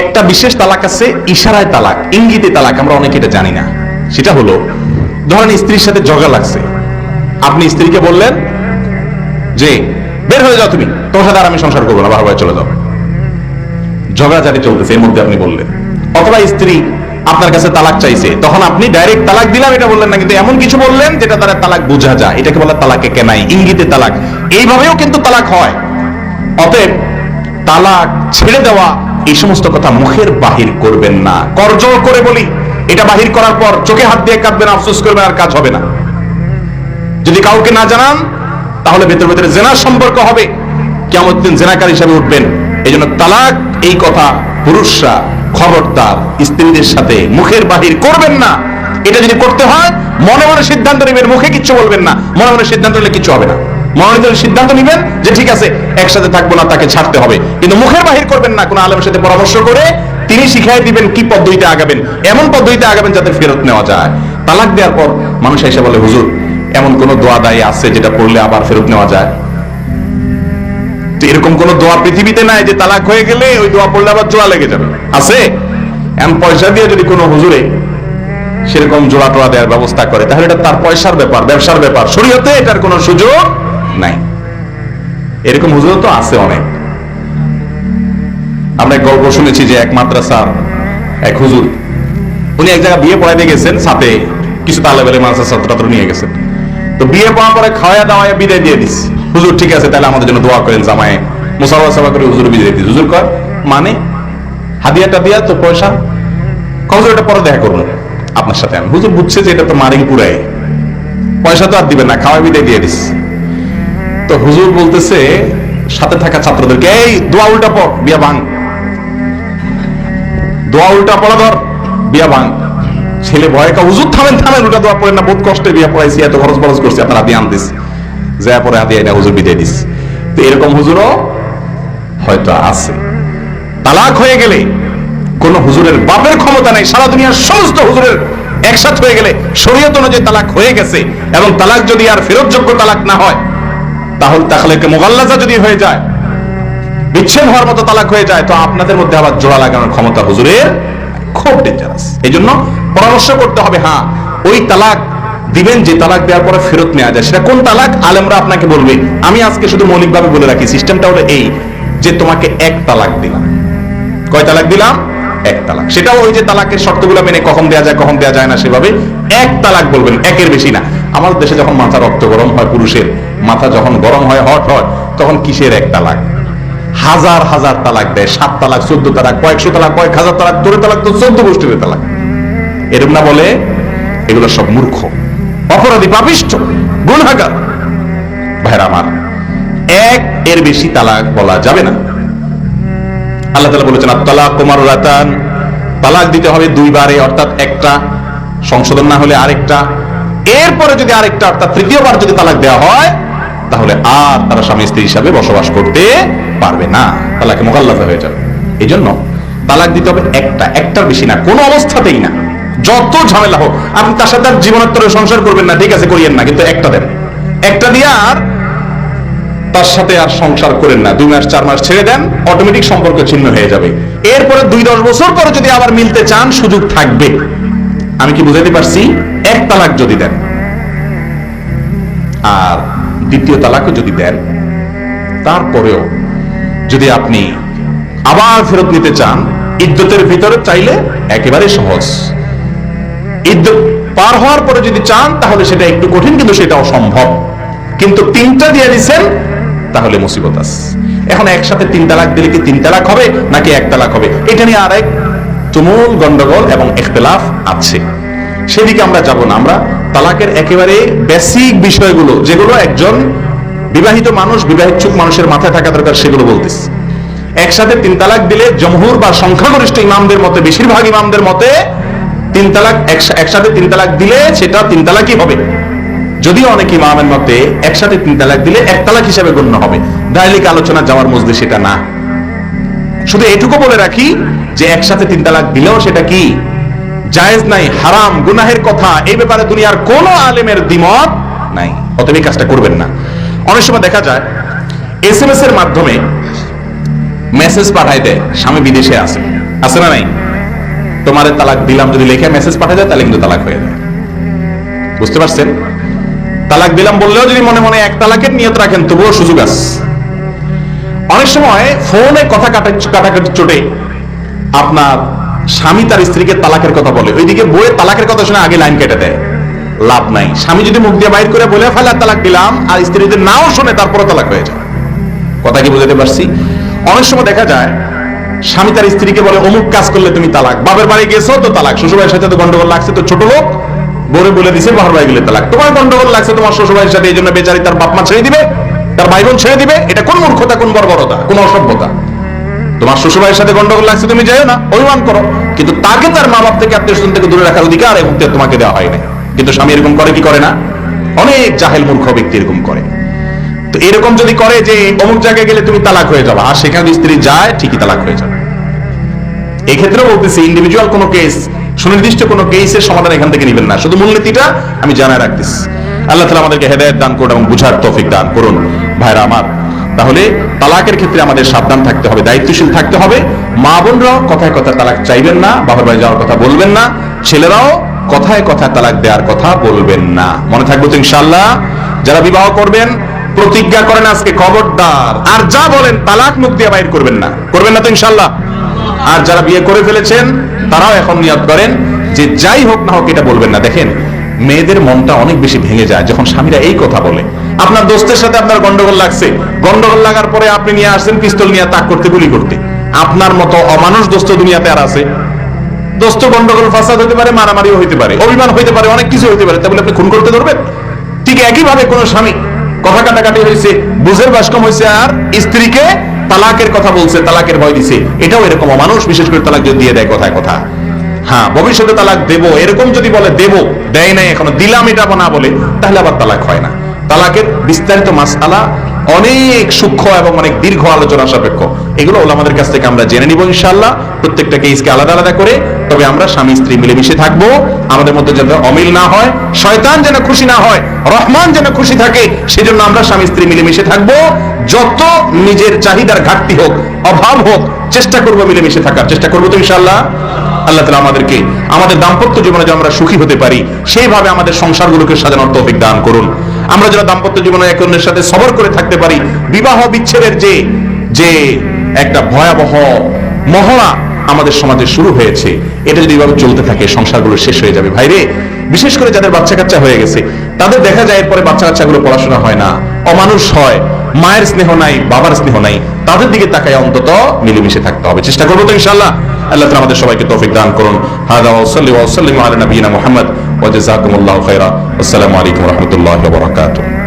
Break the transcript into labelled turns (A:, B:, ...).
A: একটা বিশেষ তালাক আছে, ইশারায় তালাক, ইঙ্গিতে তালাক, আমরা অনেকে এটা জানি না। সেটা হলো, ধরেন স্ত্রীর সাথে জগা লাগছে। আপনি স্ত্রীকে বললেন যে, বের হয়ে যাও তুমি, তোমার সাথে আর আমি সংসার করব না বারবার চলে যাও। ঝগড়াঝাটি চলতেছে, এর মধ্যে আপনি বললেন। অথবা স্ত্রী আপনার কাছে তালাক চাইছে, তখন আপনি ডাইরেক্ট তালাক দিলাম, এটা বললেন না, কিন্তু এমন কিছু বললেন যেটা তারা তালাক বোঝা যায়। এটাকে বলে তালাকে কেনাই, ইঙ্গিতে তালাক। এইভাবেও কিন্তু তালাক হয়। অতএব তালাক ছেড়ে দেওয়া এই সমস্ত কথা মুখের বাহির করবেন না। করজোর করে বলি, এটা বাহির করার পর চোখে হাত দিয়ে কাঁদবেন, আফসোস করবেন, আর কাজ হবে না। যদি কাউকে না জানান, তাহলে ভেতর ভেতরে জেনার সম্পর্ক হবে। কেমন দিন জেনাকার হিসাবে উঠবেন। এই জন্য তালাক, এই কথা পুরুষরা, খবরদার, স্ত্রীদের সাথে মুখের বাহির করবেন না। এটা যদি করতে হয়, মনে মনে সিদ্ধান্ত নেবেন, মুখে কিচ্ছু বলবেন না। মনে মনে সিদ্ধান্ত নিলে কিছু হবে না। মনে মনে সিদ্ধান্ত নেবেন যে ঠিক আছে, একসাথে থাকব না, তাকে ছাড়তে হবে। কিন্তু মুখের বাহির করবেন না, কোনো আলেমের সাথে পরামর্শ করে তিনি শিখাই দিবেন কি পদ্ধতিতে আগাবেন, এমন পদ্ধতিতে আগাবেন যাতে ফেরত নেওয়া যায়। তালাক দেওয়ার পর মানুষ এসে বলে, হুজুর, এমন কোন দোয়া দায়ী আছে যেটা পড়লে আবার ফেরত নেওয়া যায়? তো এরকম কোন দোয়া পৃথিবীতে নাই যে তালাক হয়ে গেলে ওই দোয়া পড়লে আবার জোড়া লেগে যাবে। আছে? এমন পয়সা দিয়ে যদি কোনো হুজুরে সেরকম জোড়া টোড়া দেওয়ার ব্যবস্থা করে, তাহলে এটা তার পয়সার ব্যাপার, ব্যবসার ব্যাপার। শরীয়তে এটার কোনো সুযোগ নাই। এরকম হুজুর তো আছে অনেক। আমরা এক গল্প শুনেছি যে এক মাদ্রাসার এক হুজুর, উনি এক জায়গায় বিয়ে পড়াইতে গেছেন, সাথে কিছু তালে বেলে মানুষের ছাত্র নিয়ে গেছেন। তো বিয়ে পড়ার পরে খাওয়া দাওয়া বিদায় দিয়ে দিস। হুজুর, ঠিক আছে, তাহলে আমাদের জন্য দোয়া করেন জামায়ে। মুসাফা সাফা করে হুজুর বিদায় দিস হুজুর কর মানে? হাদিয়াটা দিয়া তো পয়সা? হুজুর, এটা পরে দেখা করব আপনার সাথে আমি। হুজুর বুঝছে যে এটা তো মারিং পুরাই পয়সা তো আর দিবেন না খাওয়া বিদায় দিয়ে দিস। তো হুজুর বলতেছে, সাথে থাকা ছাত্রদেরকে, এই, দোয়া উল্টা পড়, বিয়া ভাঙ। দোয়া উল্টা পড়া ধর, বিয়া ভাঙ। ছেলে ভয় কা হুজুর, থামেন থামেন, উল্টা দোয়া পড়েন না, বহুত কষ্টে বিয়া পড়াইছি, এত খরচ খরচ করছি, আপনার আদি আনতিস যা পরে আদি এটা হুজুর বিদায় দিস। তো এরকম হুজুরও হয়তো আছে। তালাক হয়ে গেলে কোন হুজুরের বাপের ক্ষমতা নেই, সারা দুনিয়ার সমস্ত হুজুরের একসাথ হয়ে গেলে শরীয়ত অনুযায়ী তালাক হয়ে গেছে, এবং তালাক যদি আর ফেরতযোগ্য তালাক না হয় তাহলে তাহলে মোগাল্লাজা যদি হয়ে যায় বিচ্ছেদ হওয়ার মতো তালাক হয়ে যায়, তো আপনাদের মধ্যে আবার জোড়া লাগানোর ক্ষমতা হুজুরের খুব ডেঞ্জারাস এই জন্য পরামর্শ করতে হবে হ্যাঁ ওই তালাক দিবেন, যে তালাক দেওয়ার পরে ফেরত নেওয়া যায়। সেটা কোন তালাক? আলেমরা আপনাকে বলবে, আমি আজকে শুধু মৌলিকভাবে বলে রাখি, সিস্টেমটা হলো এই, যে তোমাকে এক তালাক দিলাম। কয় তালাক দিলাম? এক তালাক। সেটাও ওই যে তালাকের শর্তগুলো মেনে কখন দেওয়া যায়, কখন দেওয়া যায় না সেভাবে এক তালাক বলবেন, একের বেশি না। আমাদের দেশে যখন মাথা রক্ত গরম হয়, পুরুষের মাথা যখন গরম হয়, হট হয় তখন কিসের এক তালাক? হাজার হাজার তালাক দেয়, সাত তালাক, চোদ্দ তালাক, কয়েকশো তালাক, কয়েক হাজার তালাক তোরে তালাক তো চোদ্দ গোষ্ঠীর তালাক। এরকম না বলে এগুলো সব মূর্খ, অপরাধী, পাপিষ্ঠ, গুণাগার। ভাইরা আমার, এক এর বেশি তালাক বলা যাবে না। আল্লাহ তালা বলেছেন তালাক কুমার তালাক দিতে হবে দুইবারে, অর্থাৎ একটা সংশোধন না হলে আরেকটা এরপরে যদি আরেকটা অর্থাৎ তৃতীয়বার যদি তালাক দেওয়া হয়, তাহলে আর তারা স্বামী স্ত্রী হিসাবে বসবাস করতে পারবে না। তালাকে মোকাল্লাফা হয়ে যাবে। এই জন্য তালাক দিতে হবে একটা, একটার বেশি না, কোনো অবস্থাতেই না। যত ঝামেলা হোক, আপনি তার সাথে জীবনোত্তরে সংসার করবেন না, ঠিক আছে, করিয়েন না, কিন্তু একটা দেন। একটা দিয়ে আর তার সাথে আর সংসার করেন না। দুই মাস, চার মাস ছেড়ে দেন অটোমেটিক সম্পর্ক ছিন্ন হয়ে যাবে। এরপরে দুই, দশ বছর পরে যদি আবার মিলতে চান, সুযোগ থাকবে। আমি কি বুঝাতে পারছি? এক তালাক যদি দেন। আর দ্বিতীয় তালাকও যদি দেন, তারপরেও যদি আপনি আবার ফেরত নিতে চান, ইদ্যতের ভিতরে চাইলে একেবারে সহজ। ইদ্যত পার হওয়ার পরে যদি চান, তাহলে সেটা একটু কঠিন, কিন্তু সেটাও সম্ভব। কিন্তু তিনটা দিয়ে দিচ্ছেন তাহলে মুসিবত আছে। এখন একসাথে তিন তালাক দিলে কি তিন তালাক হবে, নাকি এক তালাক হবে? এটা নিয়ে আরেক তুমুল গন্ডগোল এবং ইখতলাফ আছে। সেদিকে আমরা যাব না। আমরা তালাকের একেবারে বেসিক বিষয়গুলো, যেগুলো একজন বিবাহিত মানুষ বিবাহিত মানুষের মাথায় থাকা দরকার, সেগুলো বলতেছি। একসাথে তিন তালাক দিলে জমহুর বা সংখ্যাগরিষ্ঠ ইমামদের মতে, বেশিরভাগ ইমামদের মতে তিন তালাক একসাথে তিন তালাক দিলে সেটা তিন তালাকই হবে। যদিও অনেক ইমামের মতে একসাথে তিন তালাক দিলে এক তালাক হিসেবে গণ্য হবে। দায়লিক আলোচনা যাওয়ার মধ্যে সেটা না। শুধু এটুকু বলে রাখি যে একসাথে তিন তালাক দিলেও সেটা কি? জায়েজ নাই, হারাম, গুনাহের কথা। এই ব্যাপারে দুনিয়ার কোন আলেমের দ্বিমত নাই। অতএব এই কাজটা করবেন না। অনেক সময় দেখা যায় এস এর মাধ্যমে মেসেজ পাঠায় দেয়, স্বামী বিদেশে আছে। আছে না নাই? তোমারে তালাক দিলাম, যদি লেখে মেসেজ পাঠা যায় তাহলে কিন্তু তালাক হয়ে যায়। বুঝতে পারছেন? তালাক দিলাম বললেও যদি মনে মনে এক তালাকের নিয়ত রাখেন, তবুও সুযোগ আছে। অনেক সময় ফোনে কথা কাটা কাটাকাটি চোটে। আপনার স্বামী তার স্ত্রীকে তালাকের কথা বলে। ওইদিকে বইয়ে তালাকের কথা শুনে আগে লাইন কেটে দেয়। লাভ নাই। স্বামী যদি মুখ দিয়ে বাইর করে বলে ফেলে, তালাক দিলাম, আর স্ত্রী যদি নাও শুনে তারপরে তালাক হয়ে যায়। কথা কি বুঝাতে পারছি? অনেক সময় দেখা যায়, স্বামী তার স্ত্রীকে বলে, অমুক কাজ করলে তুমি তালাক। বাপের বাড়ি গেছো তো তালাক। শ্বশুরবাড়ির সাথে তো গন্ডগোল লাগছে তো ছোট লোক। বলে বলে দিছে বাবার বাড়ি গেলে তালাক। তোমার গন্ডগোল লাগছে, তোমার শ্বশুরবাড়ির সাথে এই জন্য বেচারি তার বাপ মা ছেড়ে দিবে, তার ভাই বোন ছেড়ে দিবে। এটা কোন মূর্খতা, কোন বর্বরতা, কোন অসভ্যতা? তোমার শ্বশুরবাড়ির সাথে গন্ডগোল লাগছে, তুমি যাও না, অভিমান করো। কিন্তু তাকে তার মা বাপ থেকে, আত্মীয় স্বজন থেকে দূরে রাখার অধিকার মুহূর্তে তোমাকে দেওয়া হয় না কিন্তু স্বামী এরকম করে কি করে না? অনেক জাহেল মূর্খ ব্যক্তি এরকম করে। তো এরকম যদি করে যে অমুক জায়গায় গেলে তুমি তালাক হয়ে যাবে, আর সেখানে স্ত্রী যায়, ঠিকই তালাক হয়ে যাবে। এক্ষেত্রে বলতেছি ইন্ডিভিজুয়াল কোনো কেস সুনির্দিষ্ট কোনো কেসের সমাধান এখান থেকে নেবেন না। শুধু মূলনীতিটা আমি জানায় রাখতেছি। আল্লাহ তালা আমাদেরকে হেদায়ত দান করুন এবং বুঝার তৌফিক দান করুন। ভাইরা আমার তাহলে তালাকের ক্ষেত্রে আমাদের সাবধান থাকতে হবে, দায়িত্বশীল থাকতে হবে। মা বোনরাও কথায় কথা তালাক চাইবেন না, বাবার বাড়ি যাওয়ার কথা বলবেন না, ছেলেরাও কথায় কথায় তালাক দেওয়ার কথা বলবেন না। মনে থাকব তো ইনশাল্লাহ যারা বিবাহ করবেন, প্রতিজ্ঞা করেন আজকে খবরদার। আর যা বলেন, তালাক মুখ দিয়ে বাইর করবেন না। করবেন না তো ইনশাল্লাহ আর যারা বিয়ে করে ফেলেছেন, তারাও এখন নিয়ত করেন, যে যাই হোক না হোক এটা বলবেন না। দেখেন, মেয়েদের মনটা অনেক বেশি ভেঙে যায় যখন স্বামীরা এই কথা বলে। আপনার দোস্তের সাথে আপনার গন্ডগোল লাগছে। গন্ডগোল লাগার পরে আপনি নিয়ে আসছেন, পিস্তল নিয়ে তাক করতে, গুলি করতে। আপনার মতো অমানুষ দোস্ত দুনিয়াতে আর আছে। দোস্ত গন্ডগোল, ফাসাদ হতে পারে, মারামারিও হইতে পারে, অভিমান হইতে পারে, অনেক কিছু হইতে পারে তাই বলে আপনি খুন করতে ধরবেন? ঠিক একইভাবে কোন স্বামী কথা কাটাকাটি হয়েছে বুঝের বাসকম হয়েছে আর স্ত্রীকে তালাকের কথা বলছে, তালাকের ভয় দিছে। এটাও এরকম অমানুষ, বিশেষ করে তালাক যদি দিয়ে দেয় কথায় কথা। হ্যাঁ ভবিষ্যতে তালাক দেব, এরকম যদি বলে দেব, দেয় নাই এখনও, দিলাম এটা না বলে, তাহলে আবার তালাক হয় না। তালাকের বিস্তারিত মাসালা অনেক সূক্ষ্ম এবং অনেক দীর্ঘ আলোচনা সাপেক্ষ। এগুলো আমাদের কাছ থেকে আমরা জেনে নিব ইনশাল্লাহ প্রত্যেকটা কেসকে আলাদা আলাদা করে। তবে আমরা স্বামী স্ত্রী মিলেমিশে থাকব। আমাদের মধ্যে যেন অমিল না হয়, শয়তান যেন খুশি না হয়, রহমান যেন খুশি থাকে, সেজন্য আমরা স্বামী স্ত্রী মিলেমিশে থাকব। যত নিজের চাহিদার ঘাটতি হোক, অভাব হোক, চেষ্টা করব মিলেমিশে থাকার। চেষ্টা করব তো ইনশাল্লাহ আল্লাহ তালা আমাদেরকে, আমাদের দাম্পত্য জীবনে যে আমরা সুখী হতে পারি, সেইভাবে আমাদের সংসারগুলোকে সাজানোর তৌফিক দান করুন। আমরা যারা দাম্পত্য জীবনে এক অন্যের সাথে সবর করে থাকতে পারি, বিবাহ বিচ্ছেদের যে যে একটা ভয়াবহ মহড়া আমাদের সমাজে শুরু হয়েছে, এটা যদি এভাবে চলতে থাকে, সংসারগুলো শেষ হয়ে যাবে। ভাইরে, বিশেষ করে যাদের বাচ্চা কাচ্চা হয়ে গেছে, তাদের দেখা যায় এরপরে বাচ্চা কাচ্চাগুলো পড়াশোনা হয় না, অমানুষ হয়, মায়ের স্নেহ নাই, বাবার স্নেহ নাই। তাদের দিকে তাকায় অন্তত মিলেমিশে থাকতে হবে। চেষ্টা করব তো ইনশাল্লাহ আল্লাহ আমাদের সবাইকে তৌফিক দান করুন। হাদা ওয়া সাল্লি ওয়া মোহাম্মদ আলা নবিয়িনা মুহাম্মদ। ওয়া জাযাকুমুল্লাহু খাইরা আসসালামু আলাইকুম রহমতুল্লাহ বারাকাতুহু।